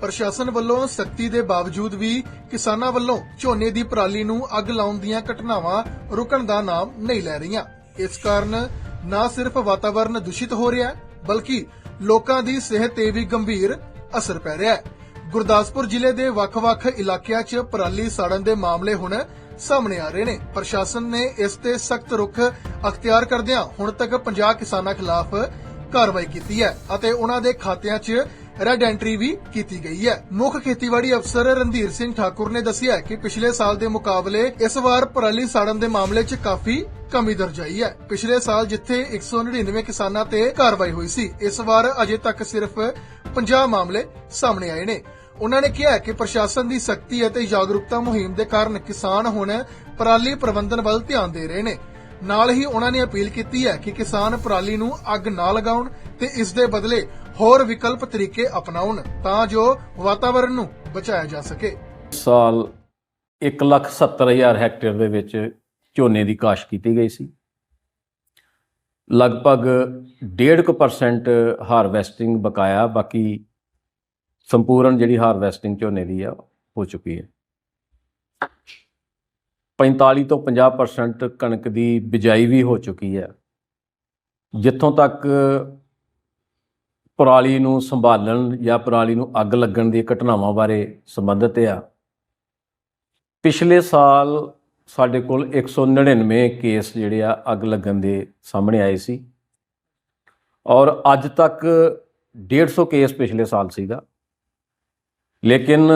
ਪ੍ਰਸ਼ਾਸਨ ਵੱਲੋਂ ਸਖਤੀ ਦੇ ਬਾਵਜੂਦ ਵੀ ਕਿਸਾਨਾਂ ਵੱਲੋਂ ਝੋਨੇ ਦੀ ਪਰਾਲੀ ਨੂੰ ਅੱਗ ਲਾਉਣ ਦੀਆਂ ਘਟਨਾਵਾਂ ਰੁਕਣ ਦਾ ਨਾਮ ਨਹੀਂ ਲੈ ਰਹੀਆਂ। ਇਸ ਕਾਰਨ ਨਾ ਸਿਰਫ ਵਾਤਾਵਰਣ ਦੂਸ਼ਿਤ ਹੋ ਰਿਹਾ ਬਲਕਿ ਲੋਕਾਂ ਦੀ ਸਿਹਤ ਤੇ ਵੀ ਗੰਭੀਰ ਅਸਰ ਪੈ ਰਿਹਾ ਹੈ। ਗੁਰਦਾਸਪੁਰ ਜ਼ਿਲ੍ਹੇ ਦੇ ਵੱਖ-ਵੱਖ ਇਲਾਕਿਆਂ 'ਚ ਪਰਾਲੀ ਸਾੜਨ ਦੇ ਮਾਮਲੇ ਹੁਣ ਸਾਹਮਣੇ ਆ ਰਹੇ ਨੇ। ਪ੍ਰਸ਼ਾਸਨ ਨੇ ਇਸ ਤੇ ਸਖਤ ਰੁਖ ਅਖਤਿਆਰ ਕਰਦਿਆਂ ਹੁਣ ਤੱਕ 50 ਕਿਸਾਨਾਂ ਖਿਲਾਫ ਕਾਰਵਾਈ ਕੀਤੀ ਹੈ ਅਤੇ ਉਹਨਾਂ ਦੇ ਖਾਤਿਆਂ 'ਚ ਰੈੱਡ ਐਂਟਰੀ ਵੀ ਕੀਤੀ ਗਈ ਹੈ। ਮੁੱਖ ਖੇਤੀਬਾੜੀ ਅਫਸਰ ਰਣਧੀਰ ਸਿੰਘ ਠਾਕੁਰ ਨੇ ਦੱਸਿਆ ਕਿ ਪਿਛਲੇ ਸਾਲ ਦੇ ਮੁਕਾਬਲੇ ਇਸ ਵਾਰ ਪਰਾਲੀ ਸਾੜਨ ਦੇ ਮਾਮਲੇ 'ਚ ਕਾਫੀ ਕਮੀ ਦਰਜ ਆਈ ਹੈ। ਪਿਛਲੇ ਸਾਲ ਜਿੱਥੇ 199 ਕਿਸਾਨਾਂ ਤੇ ਕਾਰਵਾਈ ਹੋਈ ਸੀ, ਇਸ ਵਾਰ ਅਜੇ ਤੱਕ ਸਿਰਫ 50 ਮਾਮਲੇ ਸਾਹਮਣੇ ਆਏ ਨੇ। ਉਹਨਾਂ ਨੇ ਕਿਹਾ ਕਿ ਪ੍ਰਸ਼ਾਸਨ ਦੀ ਸਖਤੀ ਅਤੇ ਜਾਗਰੂਕਤਾ ਮੁਹਿੰਮ ਦੇ ਕਾਰਨ ਕਿਸਾਨ ਹੁਣ ਪਰਾਲੀ ਪ੍ਰਬੰਧਨ ਵੱਲ ਧਿਆਨ ਦੇ ਰਹੇ ਨੇ। ਨਾਲ ਹੀ ਉਹਨਾਂ ਨੇ ਅਪੀਲ ਕੀਤੀ ਹੈ ਕਿ ਕਿਸਾਨ ਪਰਾਲੀ ਨੂੰ ਅੱਗ ਨਾ ਲਗਾਉਣ ਤੇ ਇਸ ਦੇ ਬਦਲੇ ਹੋਰ ਵਿਕਲਪ ਤਰੀਕੇ ਅਪਣਾਉਣ ਤਾਂ ਜੋ ਵਾਤਾਵਰਣ ਨੂੰ ਬਚਾਇਆ ਜਾ ਸਕੇ। ਇਸ ਸਾਲ 170000 ਹੈਕਟੇਅਰ ਦੇ ਵਿੱਚ ਝੋਨੇ ਦੀ ਕਾਸ਼ ਕੀਤੀ ਗਈ ਸੀ। ਲਗਭਗ 1.5% ਹਾਰਵੈਸਟਿੰਗ ਬਕਾਇਆ, ਬਾਕੀ ਸੰਪੂਰਨ ਜਿਹੜੀ ਹਾਰਵੈਸਟਿੰਗ ਝੋਨੇ ਦੀ ਆ, ਹੋ ਚੁੱਕੀ ਹੈ। 45 ਤੋਂ 50% ਕਣਕ ਦੀ ਬਿਜਾਈ ਵੀ ਹੋ ਚੁੱਕੀ ਹੈ। ਜਿੱਥੋਂ ਤੱਕ ਪਰਾਲੀ ਨੂੰ ਸੰਭਾਲਣ ਜਾਂ ਪਰਾਲੀ ਨੂੰ ਅੱਗ ਲੱਗਣ ਦੀ ਘਟਨਾਵਾਂ ਬਾਰੇ ਸੰਬੰਧਿਤ ਆ। ਪਿਛਲੇ ਸਾਲ ਸਾਡੇ ਕੋਲ 199 ਕੇਸ ਜਿਹੜੇ ਆ ਅੱਗ ਲੱਗਣ ਦੇ ਸਾਹਮਣੇ ਆਏ ਸੀ। ਔਰ ਅੱਜ ਤੱਕ 150 ਕੇਸ ਪਿਛਲੇ ਸਾਲ ਸੀਗਾ। ਲੇਕਿਨ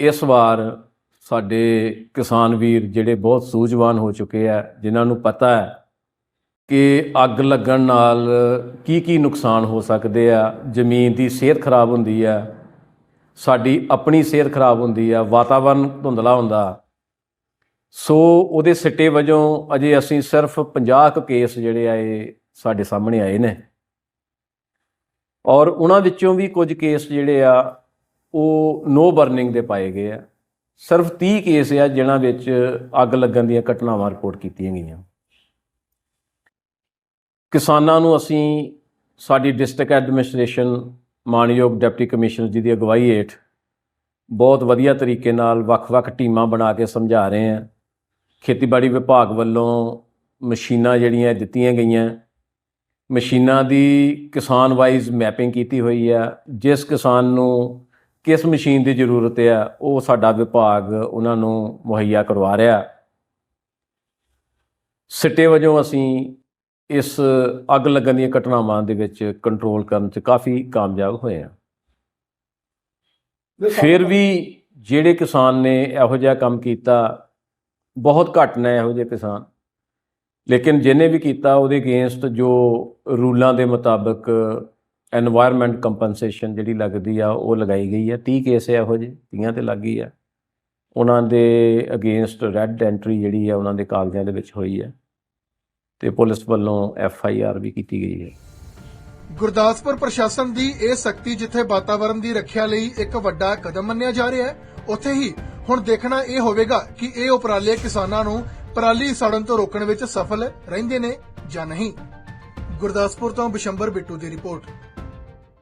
ਇਸ ਵਾਰ ਸਾਡੇ ਕਿਸਾਨ ਵੀਰ ਜਿਹੜੇ ਬਹੁਤ ਸੂਝਵਾਨ ਹੋ ਚੁੱਕੇ ਆ, ਜਿਨ੍ਹਾਂ ਨੂੰ ਪਤਾ ਹੈ ਕਿ ਅੱਗ ਲੱਗਣ ਨਾਲ ਕੀ ਕੀ ਨੁਕਸਾਨ ਹੋ ਸਕਦੇ ਆ? ਜ਼ਮੀਨ ਦੀ ਸਿਹਤ ਖਰਾਬ ਹੁੰਦੀ ਆ। ਸਾਡੀ ਆਪਣੀ ਸਿਹਤ ਖਰਾਬ ਹੁੰਦੀ ਆ। ਵਾਤਾਵਰਨ ਧੁੰਦਲਾ ਹੁੰਦਾ। ਸੋ ਉਹਦੇ ਸਿੱਟੇ ਵਜੋਂ ਅਜੇ ਅਸੀਂ ਸਿਰਫ 50 ਕੁ ਕੇਸ ਜਿਹੜੇ ਆ ਸਾਡੇ ਸਾਹਮਣੇ ਆਏ ਨੇ। ਔਰ ਉਹਨਾਂ ਵਿੱਚੋਂ ਵੀ ਕੁਝ ਕੇਸ ਜਿਹੜੇ ਆ, ਉਹ ਨੋ ਬਰਨਿੰਗ ਦੇ ਪਾਏ ਗਏ ਆ। ਸਿਰਫ 30 ਕੇਸ ਆ, ਜਿਨ੍ਹਾਂ ਵਿੱਚ ਅੱਗ ਲੱਗਣ ਦੀਆਂ ਘਟਨਾਵਾਂ ਰਿਪੋਰਟ ਕੀਤੀਆਂ ਗਈਆਂ। ਕਿਸਾਨਾਂ ਨੂੰ ਅਸੀਂ ਸਾਡੀ ਡਿਸਟ੍ਰਿਕਟ ਐਡਮਿਨਿਸਟ੍ਰੇਸ਼ਨ ਮਾਨਯੋਗ ਡਿਪਟੀ ਕਮਿਸ਼ਨਰ ਜੀ ਦੀ ਅਗਵਾਈ ਹੇਠ ਬਹੁਤ ਵਧੀਆ ਤਰੀਕੇ ਨਾਲ ਵੱਖ-ਵੱਖ ਟੀਮਾਂ ਬਣਾ ਕੇ ਸਮਝਾ ਰਹੇ ਹਾਂ। ਖੇਤੀਬਾੜੀ ਵਿਭਾਗ ਵੱਲੋਂ ਮਸ਼ੀਨਾਂ ਜਿਹੜੀਆਂ ਦਿੱਤੀਆਂ ਗਈਆਂ, ਮਸ਼ੀਨਾਂ ਦੀ ਕਿਸਾਨ ਵਾਈਜ਼ ਮੈਪਿੰਗ ਕੀਤੀ ਹੋਈ ਆ। ਜਿਸ ਕਿਸਾਨ ਨੂੰ ਕਿਸ ਮਸ਼ੀਨ ਦੀ ਜ਼ਰੂਰਤ ਹੈ ਉਹ ਸਾਡਾ ਵਿਭਾਗ ਉਹਨਾਂ ਨੂੰ ਮੁਹੱਈਆ ਕਰਵਾ ਰਿਹਾ। ਸਿੱਟੇ ਵਜੋਂ ਅਸੀਂ ਇਸ ਅੱਗ ਲੱਗਣ ਦੀਆਂ ਘਟਨਾਵਾਂ ਦੇ ਵਿੱਚ ਕੰਟਰੋਲ ਕਰਨ 'ਚ ਕਾਫੀ ਕਾਮਯਾਬ ਹੋਏ ਆ। ਫਿਰ ਵੀ ਜਿਹੜੇ ਕਿਸਾਨ ਨੇ ਇਹੋ ਜਿਹਾ ਕੰਮ ਕੀਤਾ ਬਹੁਤ ਘੱਟ ਨੇ ਇਹੋ ਜਿਹੇ ਕਿਸਾਨ। ਲੇਕਿਨ ਜਿਹਨੇ ਵੀ ਕੀਤਾ ਉਹਦੇ ਅਗੇਂਸਟ ਜੋ ਰੂਲਾਂ ਦੇ ਮੁਤਾਬਕ এনवायरमेंट ਕੰਪਨਸੇਸ਼ਨ ਜਿਹੜੀ ਲੱਗਦੀ ਆ ਉਹ ਲਗਾਈ ਗਈ ਆ। 30 ਕੇਸ ਇਹੋ ਜਿਹੇ 30 ਤੇ ਲੱਗੀ ਆ। ਉਹਨਾਂ ਦੇ ਅਗੇਂਸਟ ਰੈੱਡ ਐਂਟਰੀ ਜਿਹੜੀ ਆ ਉਹਨਾਂ ਦੇ ਕਾਗਜ਼ਾਂ ਦੇ ਵਿੱਚ ਹੋਈ ਆ। ਤੇ ਪੁਲਿਸ ਵੱਲੋਂ ਐਫ ਆਈ ਆਰ ਵੀ ਕੀਤੀ ਗਈ ਹੈ। ਗੁਰਦਾਸਪੁਰ ਪ੍ਰਸ਼ਾਸਨ ਦੀ ਇਹ ਸਖਤੀ ਜਿੱਥੇ ਵਾਤਾਵਰਣ ਦੀ ਰੱਖਿਆ ਲਈ ਇੱਕ ਵੱਡਾ ਕਦਮ ਮੰਨਿਆ ਜਾ ਰਿਹਾ ਹੈ, ਉੱਥੇ ਹੀ ਹੁਣ ਦੇਖਣਾ ਇਹ ਹੋਵੇਗਾ ਕਿ ਇਹ ਉਪਰਾਲੇ ਕਿਸਾਨਾਂ ਨੂੰ ਪਰਾਲੀ ਸਾੜਨ ਤੋਂ ਰੋਕਣ ਵਿੱਚ ਸਫਲ ਰਹਿੰਦੇ ਨੇ ਜਾਂ ਨਹੀਂ। ਗੁਰਦਾਸਪੁਰ ਤੋਂ ਬਿਸ਼ੰਬਰ ਬਿੱਟੂ ਦੀ ਰਿਪੋਰਟ।